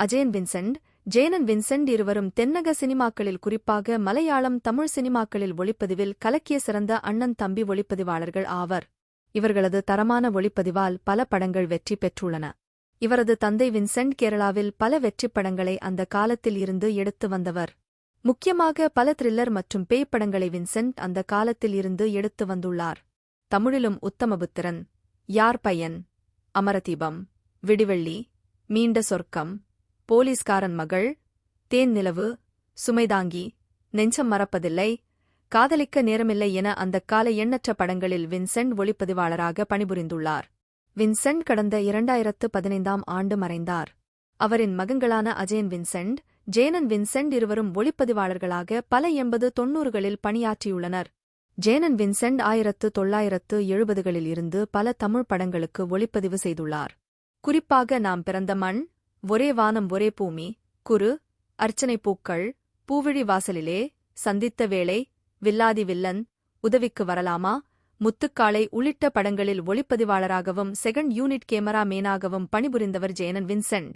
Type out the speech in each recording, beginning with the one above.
Ajayan Vincent Jenan Vincent இருவரும் தென்னக சினிமாக்களில் குறிப்பாக மலையாளம் தமிழ் சினிமாக்களில் ஒளிப்பதிவில் கலக்கிய சிறந்த அண்ணன் தம்பி ஒளிப்பதிவாளர்கள் ஆவர். இவர்களது தரமான ஒளிப்பதிவால் பல படங்கள் வெற்றி பெற்றுள்ளன. இவரது தந்தை வின்சென்ட் கேரளாவில் பல வெற்றிப் படங்களை அந்த காலத்தில் இருந்து எடுத்து வந்தவர். முக்கியமாக பல த்ரில்லர் மற்றும் பேய் படங்களை வின்சென்ட் அந்த காலத்தில் இருந்து எடுத்து வந்துள்ளார். தமிழிலும் உத்தமபுத்திரன் யார் பையன்? அமரதீபம் விடிவெள்ளி மீண்ட சொர்க்கம் போலீஸ்காரன் மகள் தேன் நிலவு சுமைதாங்கி நெஞ்சம் மறப்பதில்லை காதலிக்க நேரமில்லை என அந்தக் கால எண்ணற்ற படங்களில் வின்சென்ட் ஒளிப்பதிவாளராக பணிபுரிந்துள்ளார். வின்சென்ட் கடந்த இரண்டாயிரத்து பதினைந்தாம் ஆண்டு மறைந்தார். அவரின் மகன்களான அஜயன் வின்சென்ட் ஜேனன் வின்சென்ட் இருவரும் ஒளிப்பதிவாளர்களாக பல எண்பது தொன்னூறுகளில் பணியாற்றியுள்ளனர். ஜேனன் வின்சென்ட் ஆயிரத்து தொள்ளாயிரத்து எழுபதுகளில் இருந்து பல தமிழ் படங்களுக்கு ஒளிப்பதிவு செய்துள்ளார். குறிப்பாக நாம் பிறந்த மண் ஒரே வானம் ஒரே பூமி குரு அர்ச்சனை பூக்கள் பூவிழி வாசலிலே சந்தித்த வேளை வில்லாதி வில்லன் உதவிக்கு வரலாமா? முத்துக்காளை உள்ளிட்ட படங்களில் ஒளிப்பதிவாளராகவும் செகண்ட் யூனிட் கேமரா மேனாகவும் பணிபுரிந்தவர் ஜெயனன் வின்சென்ட்.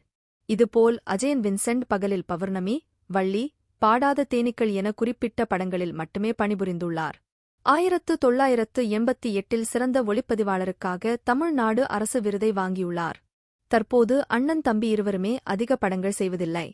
இதுபோல் அஜயன் வின்சென்ட் பகலில் பௌர்ணமி வள்ளி பாடாத தேனீக்கள் என குறிப்பிட்ட படங்களில் மட்டுமே பணிபுரிந்துள்ளார். ஆயிரத்து தொள்ளாயிரத்து எண்பத்தி எட்டில் சிறந்த ஒளிப்பதிவாளருக்காக தமிழ்நாடு அரசு விருதை வாங்கியுள்ளார். தற்போது அண்ணன் தம்பி இருவருமே அதிக படங்கள் செய்வதில்லை.